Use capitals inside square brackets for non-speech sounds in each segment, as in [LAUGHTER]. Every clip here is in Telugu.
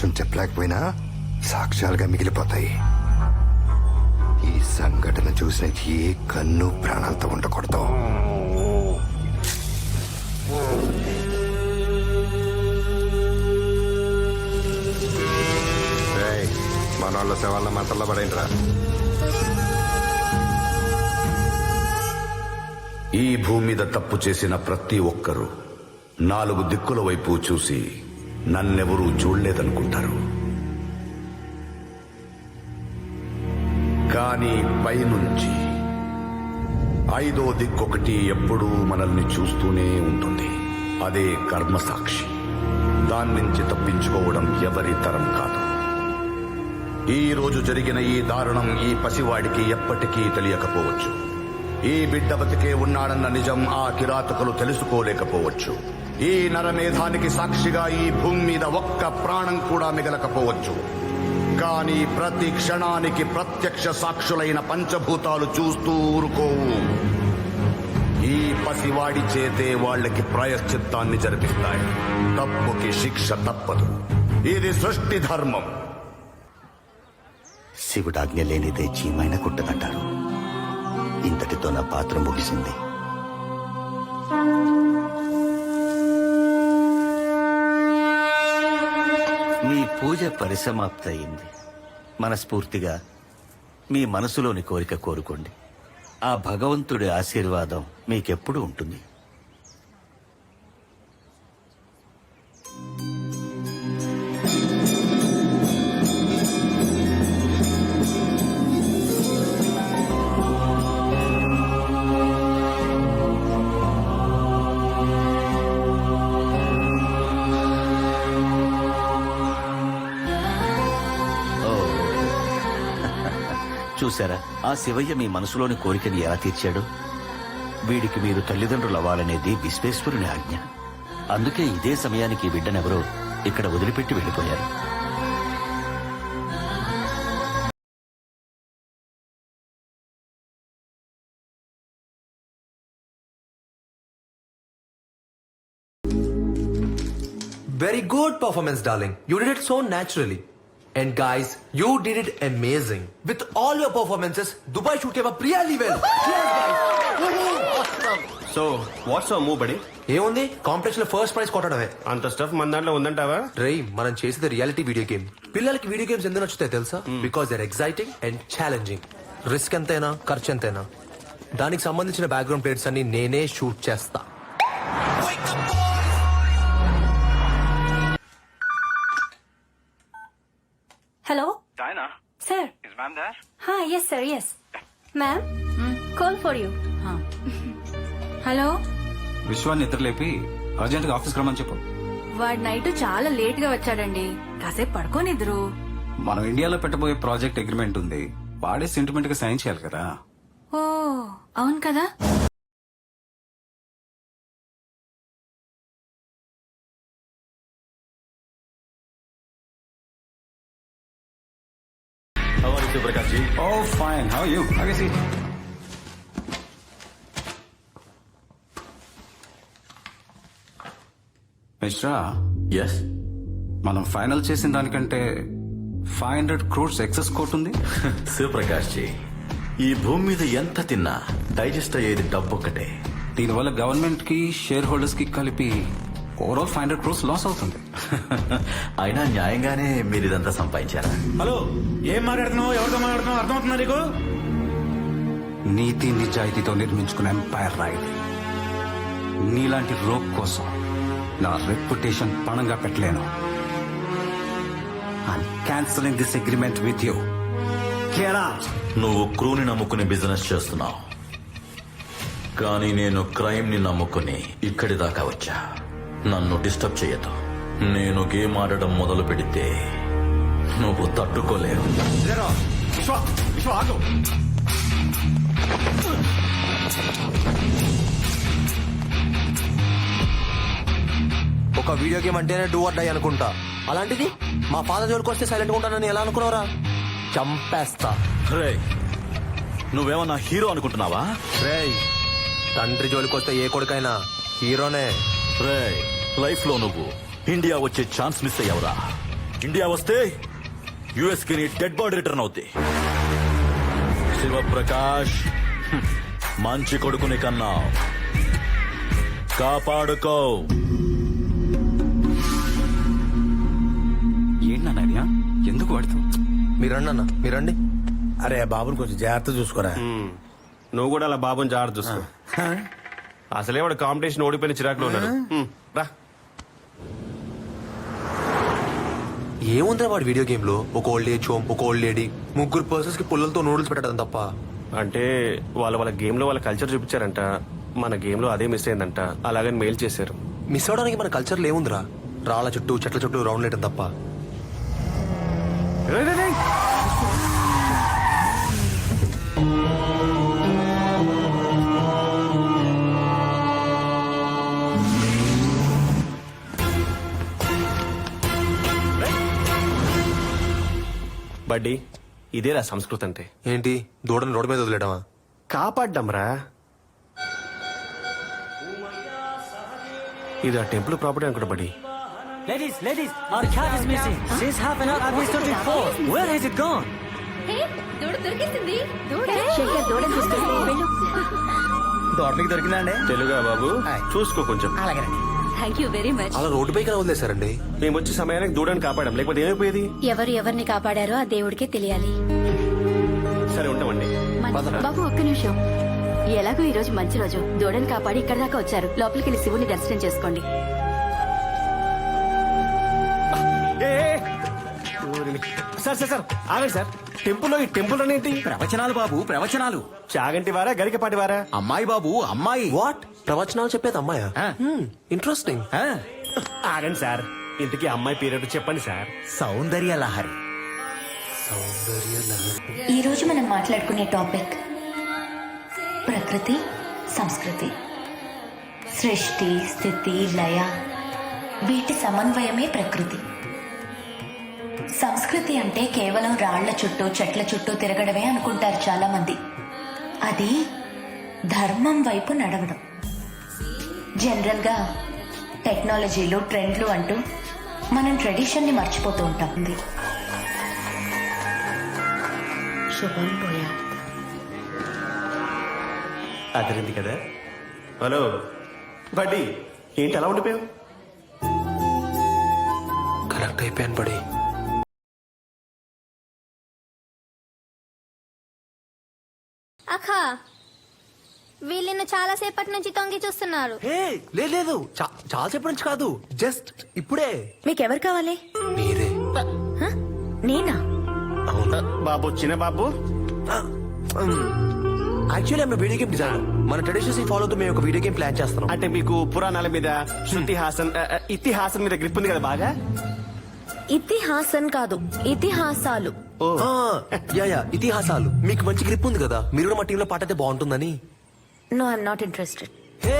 సాక్ష్యం చెప్పలేకపోయినా సాక్ష్యాలుగా మిగిలిపోతాయి. ఈ సంఘటన చూసిన ఏ కన్ను ప్రాణాలతో ఉండకూడదు. రేయ్, మన వాళ్ళ శవాళ్ళ మంటల్లో పడేంట్రా ఈ భూమి మీద తప్పు చేసిన ప్రతి ఒక్కరూ నాలుగు దిక్కుల వైపు చూసి నన్నెవరూ చూడలేదనుకుంటారు. కానీ పైనుంచి ఐదో దిక్కొకటి ఎప్పుడూ మనల్ని చూస్తూనే ఉంటుంది. అదే కర్మసాక్షి. దాని నుంచి తప్పించుకోవడం ఎవరి తరం కాదు. ఈ రోజు జరిగిన ఈ దారుణం ఈ పసివాడికి ఎప్పటికీ తెలియకపోవచ్చు. ఈ బిడ్డ బతికే ఉన్నాడన్న నిజం ఆ కిరాతకులు తెలుసుకోలేకపోవచ్చు. ఈ నరమేధానికి సాక్షిగా ఈ భూమి మీద ఒక్క ప్రాణం కూడా మిగలకపోవచ్చు. కానీ ప్రతి క్షణానికి ప్రత్యక్ష సాక్షులైన పంచభూతాలు చూస్తూ ఊరుకోవు. ఈ పసివాడి చేతే వాళ్ళకి ప్రాయశ్చిత్తాన్ని జరిపిస్తాయి. తప్పుకి శిక్ష తప్పదు. ఇది సృష్టి ధర్మం. శివుడాజ్ఞ లేనిదే చీమైన కుట్టదంటారు ఇంతటితో నా పాత్ర ముగిసింది. పూజ పరిసమాప్తయింది. మనస్ఫూర్తిగా మీ మనసులోని కోరిక కోరుకోండి. ఆ భగవంతుడి ఆశీర్వాదం మీకెప్పుడు ఉంటుంది. చూశారా? ఆ శివయ్య మీ మనసులోని కోరికని ఎలా తీర్చాడు? వీడికి మీరు తల్లిదండ్రులు అవ్వాలనేది విశ్వేశ్వరుని ఆజ్ఞ. అందుకే ఇదే సమయానికి బిడ్డనెవరో ఇక్కడ వదిలిపెట్టి వెళ్ళిపోయారు. Very good performance darling you did it so naturally And guys, you did it amazing. With all your performances, Dubai shoot came up really well. Cheers, guys. So what's move buddy ఏముంది? కాంపిటీషన్లో ఫస్ట్ ప్రైజ్ కొట్టడమే. అంత స్టఫ్ మన దాంట్లో ఉందంటావా? డ్రై మనం చేసేది రియాలిటీ వీడియో గేమ్ పిల్లలకి వీడియో గేమ్స్ ఎందుకు నచ్చుతాయి తెలుసా? Because they're exciting and challenging risk ఎంతైనా ఖర్చు ఎంతైనా. దానికి సంబంధించిన బ్యాక్గ్రౌండ్ ప్లేట్స్ అన్ని నేనే షూట్ చేస్తా. Diana, is ma'am there? Hi, yes, sir, yes. Ma'am, call for you. Hello [LAUGHS] విశ్వాన్ని నిద్రలేపి అర్జెంట్గా ఆఫీస్కి రమ్మని చెప్పు. వాడు నైట్ చాలా లేట్గా వచ్చాడండి. కాసేపు పడుకోనిద్దరు మనం ఇండియాలో పెట్టబోయే ప్రాజెక్ట్ అగ్రిమెంట్ ఉంది. వాడే సెంటిమెంట్గా సైన్ చేయాలి కదా. ఓ అవును కదా? ఫైన్ హౌ యూ అగేసి మిశ్రా ఎస్ మనం ఫైనల్ చేసిన దానికంటే five hundred crores excess quote ఉంది? [LAUGHS] శివప్రకాష్ జీ ఈ భూమి మీద ఎంత తిన్నా డైజెస్ట్ అయ్యేది డబ్బు ఒక్కటే దీనివల్ల గవర్నమెంట్కి షేర్ హోల్డర్స్కి కలిపి overall five hundred crores loss అవుతుంది. [LAUGHS] అయినా న్యాయంగానే మీరు ఇదంతా సంపాదించారా? హలో ఏం మాట్లాడుతున్నావు? ఎవరితో మాట్లాడుతున్నావు? అర్థమవుతుందా నీకు? నీతి నిజాయితీతో నిర్మించుకున్న ఎంపైర్ రాయల్ నీలాంటి రోగ్ కోసం నా రెప్యుటేషన్ పణంగా పెట్టలేను. Cancelling this agreement with you నువ్వు క్రూని నమ్ముకుని బిజినెస్ చేస్తున్నావు. కానీ నేను క్రైమ్ని నమ్ముకుని ఇక్కడి దాకా వచ్చా. నన్ను డిస్టర్బ్ చేయదు నేను గేమ్ ఆడడం మొదలు పెడితే నువ్వు తట్టుకోలేవు. ఒక వీడియో గేమ్ అంటేనే డూ అడ్డాయి అనుకుంటా. అలాంటిది మా ఫాదర్ జోలికి వస్తే సైలెంట్ ఉంటానని ఎలా అనుకున్నారా చంపేస్తా. రే నువ్వేమన్నా హీరో అనుకుంటున్నావా? రేయ్ తండ్రి జోలికి వస్తే ఏ కొడుకైనా హీరోనే. రే లైఫ్లో నువ్వు. ఇండియా వచ్చే ఛాన్స్ మిస్ అయ్యావురా. ఇండియా వస్తే యుఎస్కి నీ డెడ్ బాడీ రిటర్న్ అవుద్ది. శివప్రకాష్ మంచి కొడుకుని కన్నా కాపాడుకో. ఏంటన్నా ఎందుకు వాడుతావు? మీరండి అన్న మీరండి. అరే బాబుని కొంచెం జాగ్రత్త చూసుకోరా. నువ్వు కూడా అలా బాబుని జాగ్రత్త చూసుకో. అసలే వాడు కాంపిటీషన్ ఓడిపోయిన చిరాకులో ఉన్నాడు. హ్మ్, రా. ఏముందిరా వాడి వీడియో గేమ్లో ఒక ఓల్డ్ ఏజ్ హోమ్ ఒక ఓల్డ్ లేడీ ముగ్గురు పర్సన్స్కి పుల్లలతో నూడిల్స్ పెట్టడం తప్ప. అంటే వాళ్ళ వాళ్ళ గేమ్లో వాళ్ళ కల్చర్ చూపించారంట. మన గేమ్లో అదే మిస్ అయిందంట. అలాగని మెయిల్ చేశారు. మిస్ అవడానికి మన కల్చర్లో ఏముందిరా? రాళ్ళ చుట్టూ చెట్ల చుట్టూ రౌండ్ వేయడం తప్ప. రేయ్, రేయ్, రేయ్. బడ్డీ ఇదేరా సంస్కృతి అంటే. ఏంటి? దూడని రోడ్డు మీద వదిలేయడమా కాపాడ్డంరా. ఇది ఆ టెంపుల్ ప్రాపర్టీ అనుకుంటా బడ్డీ Ladies, ladies, our cat is missing. Since half an hour, I've been searching for. Where has it gone? దూడ వెళ్ళు. దొరికిందండి తెలుగా బాబు? చూసుకో కొంచెం. థ్యాంక్ యూ వెరీ మచ్ అలా రోడ్డు పైకి వదిలేశారండి? మేము వచ్చి సమయానికి దూడని కాపాడాం. లేకపోతే ఏమైపోయేది? ఎవరు ఎవరిని కాపాడారో ఆ దేవుడికే తెలియాలి. సరే ఉంటామండి. బాబు ఒక్క నిమిషం. ఎలాగో ఈ రోజు మంచి రోజు. దూడని కాపాడి ఇక్కడ దాకా వచ్చారు. లోపలికి వెళ్ళి శివుని దర్శనం చేసుకోండి. సార్ సార్ సార్ ఆగండి సార్. టెంపుల్లో ఈ టెంపుల్ అనేంటి ప్రవచనాలు బాబు ప్రవచనాలు. చాగంటి వారా గరికపాటి వారా? అమ్మాయి బాబు అమ్మాయి. వాట్? ప్రవచనాలు చెప్పేది అమ్మాయా? ఆ. ఇంట్రెస్టింగ్ ఆ, ఆగండి సార్. ఇంతకీ అమ్మాయి పీరియడ్ చెప్పండి సార్. సౌందర్య లహరి. ఈ రోజు మనం మాట్లాడుకునే టాపిక్ ప్రకృతి సంస్కృతి. సృష్టి స్థితి లయ వీటి సమన్వయమే ప్రకృతి. సంస్కృతి అంటే కేవలం రాళ్ళ చుట్టూ చెట్ల చుట్టూ తిరగడమే అనుకుంటారు చాలా మంది అది ధర్మం వైపు నడవడం. జనరల్గా టెక్నాలజీలు ట్రెండ్లు అంటూ మనం ట్రెడిషన్ని మర్చిపోతూ ఉంటాం. శుభం పోయా అదిరింది కదా? హలో బడ్డీ ఏంటి అలా ఉండిపోయావు? కనెక్ట్ అయిపోయాను పడి వీళ్ళని చాలా సేపటి నుంచి తొంగి చూస్తున్నారు. హే లేదు లేదు. చా- చాలా సేపటి నుంచి కాదు. జస్ట్ ఇప్పుడే. మీకెవరు కావాలి? మీరే. హ? నేనా? అవునా. బాబు చిన్న బాబు. యాక్చువల్లీ ఆమె వీడియో గేమ్ డిజైనర్. మన ట్రెడిషన్స్ ఫాలో అవుతూ మేము ఒక వీడియో గేమ్ ప్లాన్ చేస్తున్నాం. అంటే మీకు పురాణాల మీద శృతిహాసన్ ఆ, ఆ, ఇతిహాసం మీద గ్రిప్ ఉంది కదా బాగా? ఇతిహాసం కాదు ఇతిహాసాలు. ఆ, యా యా ఇతిహాసాలు. మీకు మంచి గ్రిప్ ఉంది కదా. మీరు కూడా మా టీంలో పాట అయితే బాగుంటుందని. No I'm not interested hey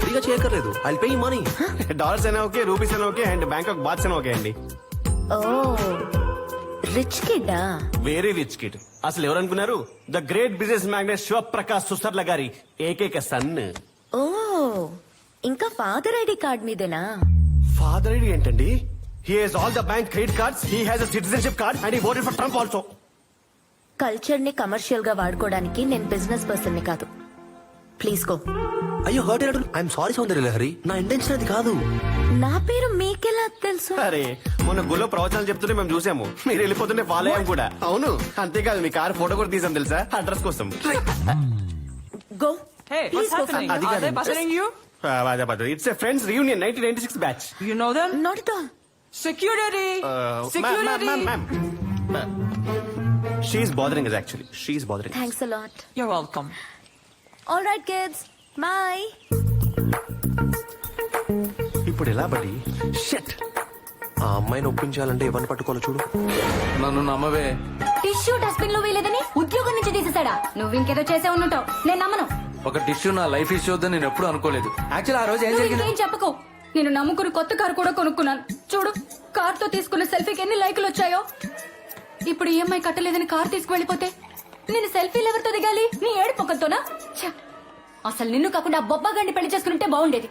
ఫ్రీగా చేయక్కర్లేదు. ఐ పే మనీ డాలర్స్ అయినా ఓకే రూపీస్ అయినా ఓకే అండ్ బ్యాంకాక్ బాత్స్ అయినా ఓకే అండి. ఓ రిచ్ కిడ్డా వెరీ రిచ్ కిడ్ అసలు ఎవరు అనుకున్నారు? The great business magnate Shivaprakash Susarla గారి ఏకైక సన్ ఓ ఇంకా ఫాదర్ ఐడి కార్డ్ మీదేనా? ఫాదర్ ఐడి ఏంటండి? He has all the bank credit cards he has a citizenship card and he voted for Trump also కల్చర్ని కమర్షియల్గా వాడుకోవడానికి నేను బిజినెస్ పర్సన్ని కాదు. ప్లీజ్ గో అయ్యో హర్ట్ అయినట్టు ఐఎమ్ సారీ సౌందర్య లహరి నా ఇంటెన్షన్ అది కాదు. నా పేరు మీకెలా తెలుసు? అరే మొన్న గుళ్ళో ప్రవచనాలు చెప్తుంటే మేము చూసాము. మీరు వెళ్ళిపోతుంటే ఫాలో అయ్యాం కూడా. అవును. అంతేకాదు మీ కార్ ఫోటో కూడా తీసాం తెలుసా? అడ్రస్ కోసం. Go Hey, what's happening? అది Are they కాదు. bothering you? It's a friends reunion nineteen ninety six batch You know them? Not at all Security! Security! She's bothering actually she's bothering thanks a lot You're welcome. All right kids boy ఇప్పుడు ఎలా బడి షట్ ఆ అమ్మాయిని ఒప్పించాలంటే ఎవరిని పట్టుకోవాలో చూడు. నన్ను నమ్మవే. టిష్యూ డస్ట్బిన్లో వేయలేదని ఉద్యోగం నుంచి తీసేసాడా నువ్వు ఇంకేదో చేసే ఉండుంటావు నేను నమ్మను. ఒక టిష్యూ నా లైఫ్ ఇష్యూ వద్దని నేను ఎప్పుడు అనుకోలేదు. యాక్చువల్ ఆ రోజు ఏం నువ్వు జరిగింది? ఇంకేం చెప్పకు. నేను నమ్ముకుని కొత్త కారు కూడా కొనుక్కున్నాను. చూడు కార్తో తీసుకున్న సెల్ఫీకి ఎన్ని లైకులు వచ్చాయో. ఇప్పుడు ఈఎంఐ కట్టలేదని కార్ తీసుకువెళ్ళిపోతే నేను సెల్ఫీలు ఎవరితో దిగాలి? నీ ఏడు పొక్కలతోనా అసలు నిన్ను కాకుండా బొబ్బ గండి పెళ్ళి చేసుకుంటే బాగుండేది.